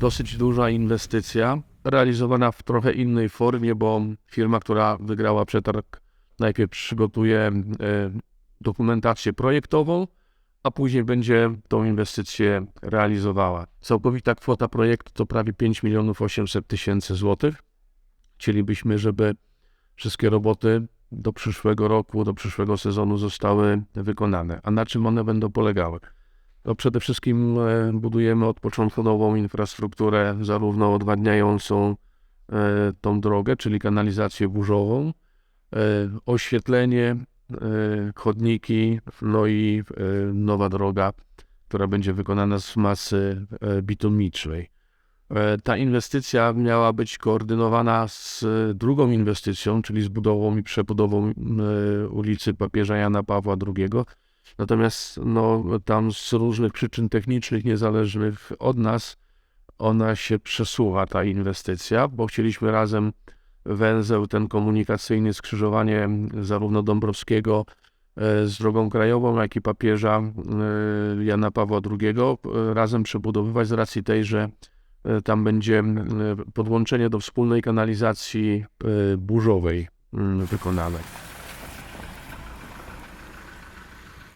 dosyć duża inwestycja, realizowana w trochę innej formie, bo firma, która wygrała przetarg, najpierw przygotuje e, dokumentację projektową, a później będzie tą inwestycję realizowała. Całkowita kwota projektu to prawie 5 milionów 800 tysięcy złotych. Chcielibyśmy, żeby wszystkie roboty do przyszłego roku, do przyszłego sezonu zostały wykonane. A na czym one będą polegały? No przede wszystkim e, budujemy od początku nową infrastrukturę, zarówno odwadniającą e, tą drogę, czyli kanalizację burzową, e, oświetlenie, chodniki, no i nowa droga, która będzie wykonana z masy bitumicznej. Ta inwestycja miała być koordynowana z drugą inwestycją, czyli z budową i przebudową ulicy Papieża Jana Pawła II. Natomiast no, tam z różnych przyczyn technicznych, niezależnych od nas, ona się przesuwa, ta inwestycja, bo chcieliśmy razem węzeł ten komunikacyjny, skrzyżowanie zarówno Dąbrowskiego e, z drogą krajową, jak i papieża e, Jana Pawła II e, razem przebudowywać z racji tej, że tam będzie podłączenie do wspólnej kanalizacji burzowej wykonane.